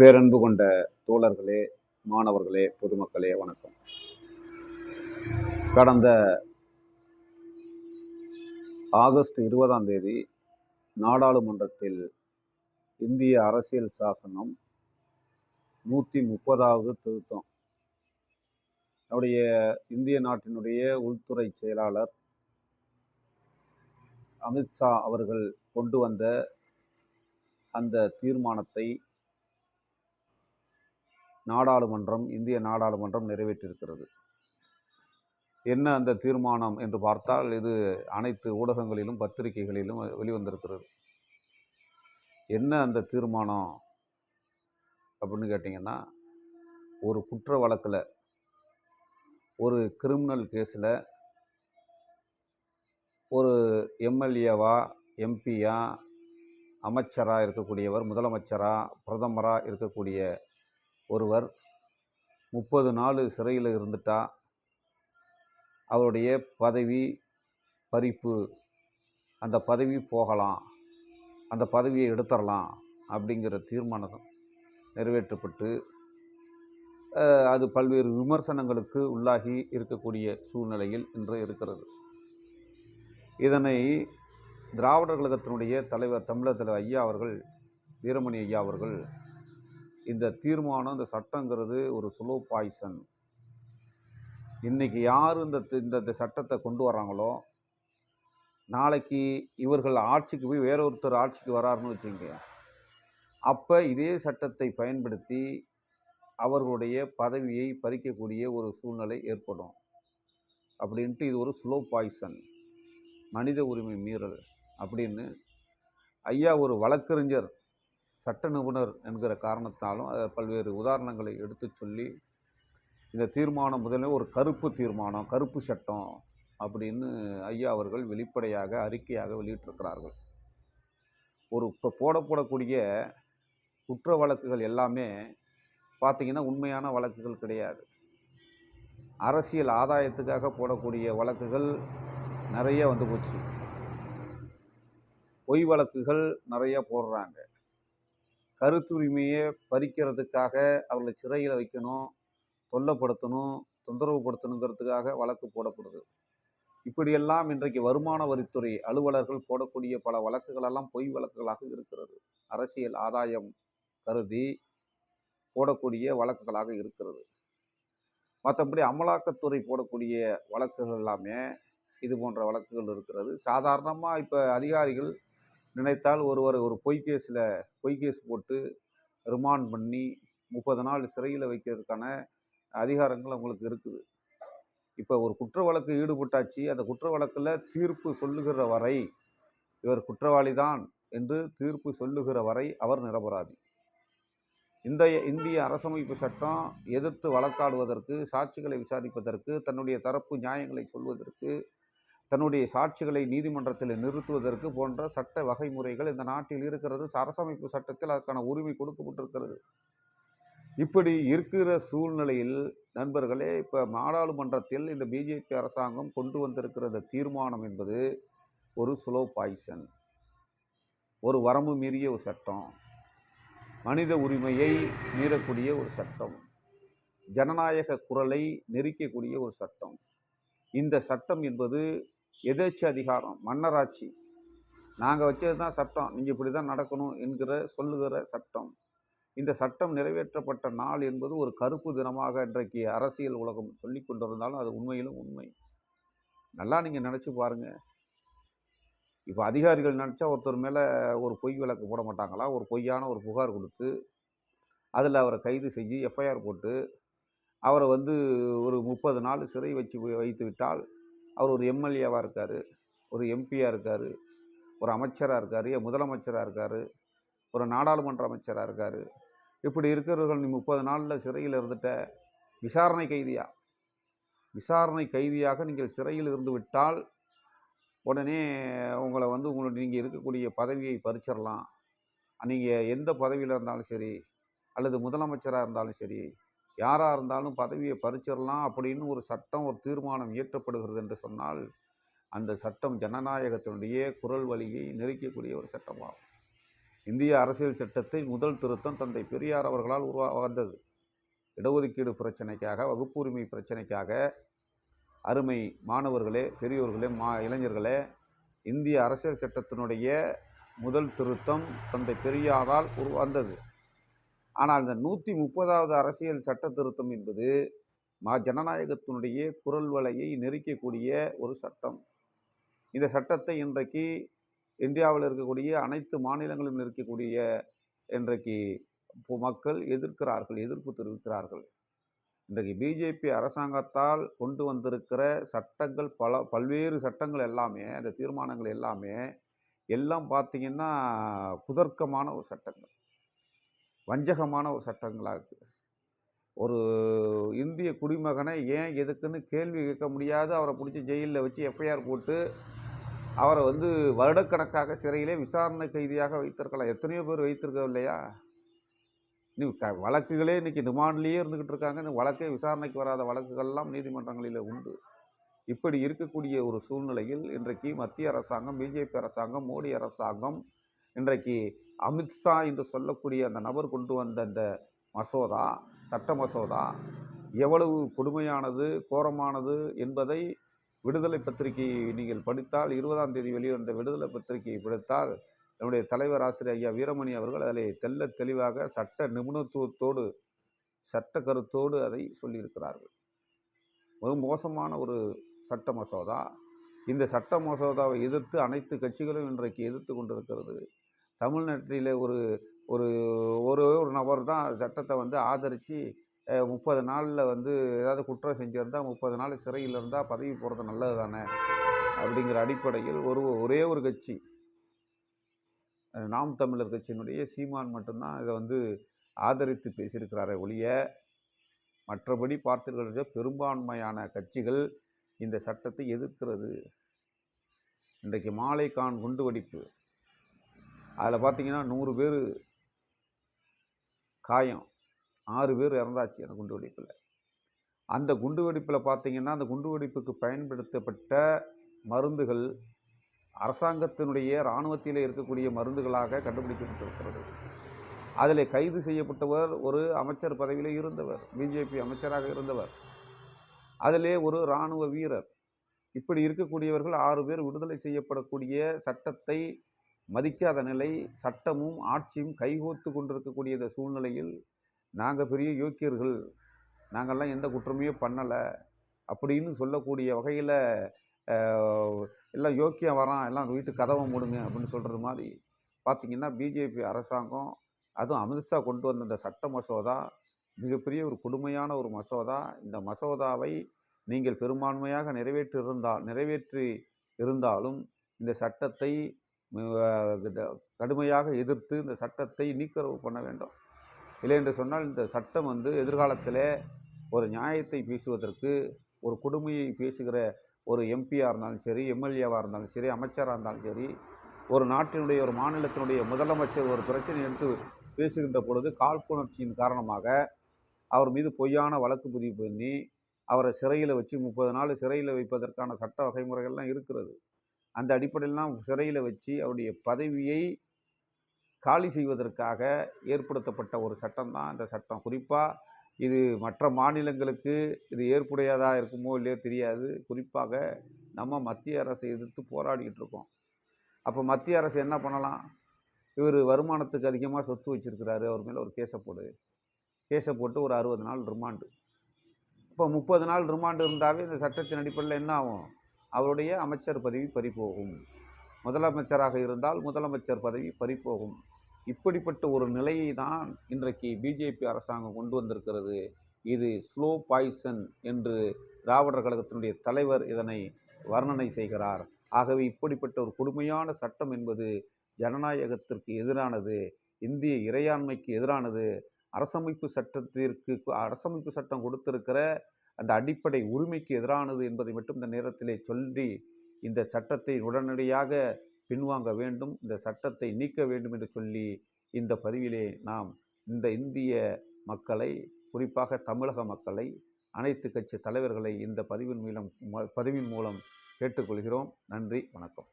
பேரன்பு கொண்ட தோழர்களே மாணவர்களே பொதுமக்களே வணக்கம். கடந்த ஆகஸ்ட் இருபதாம் தேதி நாடாளுமன்றத்தில் இந்திய அரசியல் சாசனம் நூற்றி முப்பதாவது திருத்தம். நம்முடைய இந்திய நாட்டினுடைய உள்துறை செயலாளர் அமித்ஷா அவர்கள் கொண்டு வந்த அந்த தீர்மானத்தை நாடாளுமன்றம் இந்திய நாடாளுமன்றம் நிறைவேற்றியிருக்கிறது. என்ன அந்த தீர்மானம் என்று பார்த்தால் இது அனைத்து ஊடகங்களிலும் பத்திரிகைகளிலும் வெளிவந்திருக்கிறது. என்ன அந்த தீர்மானம் அப்படின்னு கேட்டிங்கன்னா ஒரு குற்ற வழக்கில் ஒரு கிரிமினல் கேஸில் ஒரு எம்எல்ஏவா எம்பியா அமைச்சராக இருக்கக்கூடியவர் முதலமைச்சராக பிரதமராக இருக்கக்கூடிய ஒருவர் முப்பது நாள் சிறையில் இருந்துட்டா அவருடைய பதவி பறிப்பு அந்த பதவி போகலாம் அந்த பதவியை எடுத்துடலாம் அப்படிங்கிற தீர்மானம் நிறைவேற்றப்பட்டு அது பல்வேறு விமர்சனங்களுக்கு உள்ளாகி இருக்கக்கூடிய சூழ்நிலையில் இன்று இருக்கிறது. இதனை திராவிடர் கழகத்தினுடைய தலைவர் தமிழர் தலைவர் ஐயா அவர்கள் வீரமணி ஐயா அவர்கள் இந்த தீர்மானம் இந்த சட்டங்கிறது ஒரு ஸ்லோ பாய்சன் இன்றைக்கி யார் இந்த இந்த இந்த சட்டத்தை கொண்டு வராங்களோ நாளைக்கு இவர்கள் ஆட்சிக்கு போய் வேற ஒருத்தர் ஆட்சிக்கு வராருன்னு வச்சுங்க அப்போ இதே சட்டத்தை பயன்படுத்தி அவர்களுடைய பதவியை பறிக்கக்கூடிய ஒரு சூழ்நிலை ஏற்படும். அப்படின்ட்டு இது ஒரு ஸ்லோ பாய்சன் மனித உரிமை மீறல் அப்படின்னு ஐயா ஒரு வழக்கறிஞர் சட்ட நிபுணர் என்கிற காரணத்தாலும் அதை பல்வேறு உதாரணங்களை எடுத்து சொல்லி இந்த தீர்மானம் முதல்ல ஒரு கருப்பு தீர்மானம் கருப்பு சட்டம் அப்படின்னு ஐயா அவர்கள் வெளிப்படையாக அறிக்கையாக வெளியிட்டிருக்கிறார்கள். ஒரு இப்போ போடப்படக்கூடிய குற்ற வழக்குகள் எல்லாமே பார்த்திங்கன்னா உண்மையான வழக்குகள் கிடையாது. அரசியல் ஆதாயத்துக்காக போடக்கூடிய வழக்குகள் நிறைய வந்து போச்சு. பொய் வழக்குகள் நிறைய போடுறாங்க. கருத்துரிமையை பறிக்கிறதுக்காக அவர்களை சிறையில் வைக்கணும் தொல்லைப்படுத்தணும் தொந்தரவுப்படுத்தணுங்கிறதுக்காக வழக்கு போடப்படுது. இப்படியெல்லாம் இன்றைக்கு வருமான வரித்துறை அலுவலர்கள் போடக்கூடிய பல வழக்குகளெல்லாம் பொய் வழக்குகளாக இருக்கிறது. அரசியல் ஆதாயம் கருதி போடக்கூடிய வழக்குகளாக இருக்கிறது. மற்றபடி அமலாக்கத்துறை போடக்கூடிய வழக்குகள் எல்லாமே இது போன்ற வழக்குகள் இருக்கிறது. சாதாரணமாக இப்போ அதிகாரிகள் நினைத்தால் ஒருவர் ஒரு பொய் கேஸில் பொய் கேஸ் போட்டு ரிமாண்ட் பண்ணி முப்பது நாள் சிறையில் வைக்கிறதுக்கான அதிகாரங்கள் அவங்களுக்கு இருக்குது. இப்போ ஒரு குற்ற வழக்கு ஈடுபட்டாச்சு. அந்த குற்ற வழக்கில் தீர்ப்பு சொல்லுகிற வரை இவர் குற்றவாளி தான் என்று தீர்ப்பு சொல்லுகிற வரை அவர் நிரபராதி. இந்த இந்திய அரசமைப்பு சட்டம் எதிர்த்து வழக்காடுவதற்கு சாட்சிகளை விசாரிப்பதற்கு தன்னுடைய தரப்பு நியாயங்களை சொல்வதற்கு தன்னுடைய சாட்சிகளை நீதிமன்றத்தில் நிறுத்துவதற்கு போன்ற சட்ட வகைமுறைகள் இந்த நாட்டில் இருக்கிறது. அரசமைப்பு சட்டத்தில் அதற்கான உரிமை கொடுக்கப்பட்டிருக்கிறது. இப்படி இருக்கிற சூழ்நிலையில் நண்பர்களே இப்போ நாடாளுமன்றத்தில் இந்த பிஜேபி அரசாங்கம் கொண்டு வந்திருக்கிற இந்த தீர்மானம் என்பது ஒரு ஸ்லோ பாய்சன் ஒரு வரம்பு மீறிய ஒரு சட்டம். மனித உரிமையை மீறக்கூடிய ஒரு சட்டம். ஜனநாயக குரலை நெரிக்கக்கூடிய ஒரு சட்டம். இந்த சட்டம் என்பது எதேச்சு அதிகாரம்? மன்னராட்சி. நாங்கள் வச்சது தான் சட்டம். நீங்கள் இப்படி தான் நடக்கணும் என்கிற சொல்லுகிற சட்டம். இந்த சட்டம் நிறைவேற்றப்பட்ட நாள் என்பது ஒரு கருப்பு தினமாக இன்றைக்கு அரசியல் உலகம் சொல்லி கொண்டிருந்தாலும் அது உண்மையிலும் உண்மை. நல்லா நீங்கள் நினச்சி பாருங்கள் இப்போ அதிகாரிகள் நினச்சா ஒருத்தர் மேலே ஒரு பொய் விளக்கு போட மாட்டாங்களா? ஒரு பொய்யான ஒரு புகார் கொடுத்து அதில் அவரை கைது செஞ்சு எஃப்ஐஆர் போட்டு அவரை வந்து ஒரு முப்பது நாள் சிறை வச்சு வைத்து விட்டால் அவர் ஒரு எம்எல்ஏவாக இருக்கார் ஒரு எம்பியாக இருக்கார் ஒரு அமைச்சராக இருக்கார் முதலமைச்சராக இருக்கார் ஒரு நாடாளுமன்ற அமைச்சராக இருக்கார். இப்படி இருக்கிறவர்கள் நீ முப்பது நாளில் சிறையில் இருந்துட்ட விசாரணை கைதியா? விசாரணை கைதியாக நீங்கள் சிறையில் இருந்து விட்டால் உடனே உங்களை வந்து உங்களுடைய நீங்கள் இருக்கக்கூடிய பதவியை பறிச்சிடலாம். நீங்கள் எந்த பதவியில் இருந்தாலும் சரி அல்லது முதலமைச்சராக இருந்தாலும் சரி யாராக இருந்தாலும் பதவியை பறிச்சிடலாம் அப்படின்னு ஒரு சட்டம் ஒரு தீர்மானம் இயற்றப்படுகிறது என்று சொன்னால் அந்த சட்டம் ஜனநாயகத்தினுடைய குரல் வழியை நெருக்கக்கூடிய ஒரு சட்டமாகும். இந்திய அரசியல் சட்டத்தை முதல் திருத்தம் தந்தை பெரியார் அவர்களால் உருவா வந்தது இடஒதுக்கீடு பிரச்சனைக்காக வகுப்புரிமை பிரச்சனைக்காக அருமை மாணவர்களே பெரியோர்களே மா இளைஞர்களே இந்திய அரசியல் சட்டத்தினுடைய முதல் திருத்தம் தந்தை பெரியாரால் உரு வந்தது ஆனால் இந்த நூற்றி முப்பதாவது அரசியல் சட்ட திருத்தம் என்பது மா ஜனநாயகத்தினுடைய குரல் வலையை நெரிக்கக்கூடிய ஒரு சட்டம். இந்த சட்டத்தை இன்றைக்கு இந்தியாவில் இருக்கக்கூடிய அனைத்து மாநிலங்களிலும் இருக்கக்கூடிய இன்றைக்கு மக்கள் எதிர்க்கிறார்கள் எதிர்ப்பு தெரிவிக்கிறார்கள். இன்றைக்கு பிஜேபி அரசாங்கத்தால் கொண்டு வந்திருக்கிற சட்டங்கள் பல பல்வேறு சட்டங்கள் எல்லாமே அந்த தீர்மானங்கள் எல்லாமே எல்லாம் பார்த்திங்கன்னா குதர்க்கமான ஒரு சட்டங்கள். வஞ்சகமான ஒரு சட்டங்களாக இருக்குது ஒரு இந்திய குடிமகனை ஏன் எதுக்குன்னு கேள்வி கேட்க முடியாது. அவரை பிடிச்சி ஜெயிலில் வச்சு எஃப்ஐஆர் போட்டு அவரை வந்து வருடக்கணக்காக சிறையிலே விசாரணை கைதியாக வைத்திருக்கலாம். எத்தனையோ பேர் வைத்திருக்கோம் இல்லையா? நீ க வழக்குகளே இன்றைக்கி ரிமாண்ட்லேயே இருந்துக்கிட்டு இருக்காங்க. இந்த வழக்கே விசாரணைக்கு வராத வழக்குகள்லாம் நீதிமன்றங்களில் உண்டு. இப்படி இருக்கக்கூடிய ஒரு சூழ்நிலையில் இன்றைக்கு மத்திய அரசாங்கம் பிஜேபி அரசாங்கம் மோடி அரசாங்கம் இன்றைக்கு அமித்ஷா என்று சொல்லக்கூடிய அந்த நபர் கொண்டு வந்த அந்த மசோதா சட்ட மசோதா எவ்வளவு கொடுமையானது கோரமானது என்பதை விடுதலை பத்திரிகையை நீங்கள் படித்தால் இருபதாம் தேதி வெளிவந்த விடுதலை பத்திரிகையை படித்தால் நம்முடைய தலைவர் ஆசிரியர் ஐயா வீரமணி அவர்கள் அதில் தெல்ல தெளிவாக சட்ட நிபுணத்துவத்தோடு சட்ட கருத்தோடு அதை சொல்லியிருக்கிறார்கள். மிக மோசமான ஒரு சட்ட மசோதா. இந்த சட்ட மசோதாவை எதிர்த்து அனைத்து கட்சிகளும் இன்றைக்கு எதிர்த்து கொண்டிருக்கிறது. தமிழ்நாட்டில் ஒரு ஒரு ஒரு ஒரு நபர் தான் சட்டத்தை வந்து ஆதரித்து முப்பது நாளில் வந்து ஏதாவது குற்றம் செஞ்சிருந்தால் முப்பது நாள் சிறையில் இருந்தால் பதவி போகிறது நல்லது தானே அப்படிங்கிற அடிப்படையில் ஒரு ஒரே ஒரு கட்சி. நாம் தமிழர் கட்சியினுடைய சீமான் மட்டும்தான் இதை வந்து ஆதரித்து பேசியிருக்கிறாரே ஒழிய மற்றபடி பார்த்தீர்கள் பெரும்பான்மையான கட்சிகள் இந்த சட்டத்தை எதிர்க்கிறது. இன்றைக்கு மாலைக்கான் குண்டு வெடிப்பு. அதில் பார்த்தீங்கன்னா நூறு பேர் காயம் ஆறு பேர் இறந்தாச்சு அந்த குண்டு வெடிப்பில். அந்த குண்டு வெடிப்பில் பார்த்தீங்கன்னா அந்த குண்டு வெடிப்புக்கு பயன்படுத்தப்பட்ட மருந்துகள் அரசாங்கத்தினுடைய இராணுவத்தில் இருக்கக்கூடிய மருந்துகளாக கண்டுபிடிக்கப்பட்டிருக்கிறது. அதில் கைது செய்யப்பட்டவர் ஒரு அமைச்சர் பதவியில் இருந்தவர் பிஜேபி அமைச்சராக இருந்தவர். அதிலே ஒரு இராணுவ வீரர். இப்படி இருக்கக்கூடியவர்கள் ஆறு பேர் விடுதலை செய்யப்படக்கூடிய சட்டத்தை மதிக்காத நிலை சட்டமும் ஆட்சியும் கைகோத்து கொண்டிருக்கக்கூடிய இந்த சூழ்நிலையில் நாங்கள் பெரிய யோக்கியர்கள். நாங்கள்லாம் எந்த குற்றமையும் பண்ணலை. அப்படின்னு சொல்லக்கூடிய வகையில் எல்லாம் யோக்கியம் வரான் எல்லாம் வீட்டு கதவை மூடுங்க அப்படின்னு சொல்கிறது மாதிரி பார்த்திங்கன்னா பிஜேபி அரசாங்கம் அதுவும் அமித்ஷா கொண்டு வந்த இந்த சட்ட மசோதா மிகப்பெரிய ஒரு கொடுமையான ஒரு மசோதா. இந்த மசோதாவை நீங்கள் பெரும்பான்மையாக நிறைவேற்றி இருந்தால் நிறைவேற்றி இருந்தாலும் இந்த சட்டத்தை கடுமையாக எதிர்த்து இந்த சட்டத்தை நீக்கரவு பண்ண வேண்டும். இல்லை என்று சொன்னால் இந்த சட்டம் வந்து எதிர்காலத்தில் ஒரு நியாயத்தை பேசுவதற்கு ஒரு கொடுமையை பேசுகிற ஒரு எம்பியாக இருந்தாலும் சரி எம்எல்ஏவாக இருந்தாலும் சரி அமைச்சராக இருந்தாலும் சரி ஒரு நாட்டினுடைய ஒரு மாநிலத்தினுடைய முதலமைச்சர் ஒரு பிரச்சனை எடுத்து பேசுகின்ற பொழுது காழ்ப்புணர்ச்சியின் காரணமாக அவர் மீது பொய்யான வழக்கு பதிவு பண்ணி அவரை சிறையில் வச்சு முப்பது நாள் சிறையில் வைப்பதற்கான சட்ட வகைமுறைகள்லாம் இருக்கிறது. அந்த அடிப்படையிலாம் சிறையில் வச்சு அவருடைய பதவியை காலி செய்வதற்காக ஏற்படுத்தப்பட்ட ஒரு சட்டம் தான் இந்த சட்டம். குறிப்பாக இது மற்ற மாநிலங்களுக்கு இது ஏற்புடையதாக இருக்குமோ இல்லையோ தெரியாது. குறிப்பாக நம்ம மத்திய அரசை எதிர்த்து போராடிக்கிட்டு இருக்கோம். அப்போ மத்திய அரசு என்ன பண்ணலாம்? இவர் வருமானத்துக்கு அதிகமாக சொத்து வச்சுருக்கிறாரு. அவர் மேலே ஒரு கேஸை போடு. கேஸை போட்டு ஒரு அறுபது நாள் ரிமாண்டு. இப்போ முப்பது நாள் ரிமாண்டு இருந்தாவே இந்த சட்டத்தின் அடிப்படையில் என்ன ஆகும்? அவருடைய அமைச்சர் பதவி பறிபோகும். முதலமைச்சராக இருந்தால் முதலமைச்சர் பதவி பறிபோகும். இப்படிப்பட்ட ஒரு நிலையை தான் இன்றைக்கு பிஜேபி அரசாங்கம் கொண்டு வந்திருக்கிறது. இது ஸ்லோ பாய்சன் என்று திராவிடர் கழகத்தினுடைய தலைவர் இதனை வர்ணனை செய்கிறார். ஆகவே இப்படிப்பட்ட ஒரு கொடுமையான சட்டம் என்பது ஜனநாயகத்திற்கு எதிரானது இந்திய இறையாண்மைக்கு எதிரானது. அரசமைப்பு சட்டத்திற்கு அரசமைப்பு சட்டம் கொடுத்திருக்கிற அந்த அடிப்படை உரிமைக்கு எதிரானது என்பதை மட்டும் இந்த நேரத்திலே சொல்லி இந்த சட்டத்தை உடனடியாக பின்வாங்க வேண்டும் இந்த சட்டத்தை நீக்க வேண்டும் என்று சொல்லி இந்த பதிவிலே நாம் இந்த இந்திய மக்களை குறிப்பாக தமிழக மக்களை அனைத்து கட்சி தலைவர்களை இந்த பதிவின் மூலம் பதிவின் மூலம் கேட்டுக்கொள்கிறோம். நன்றி வணக்கம்.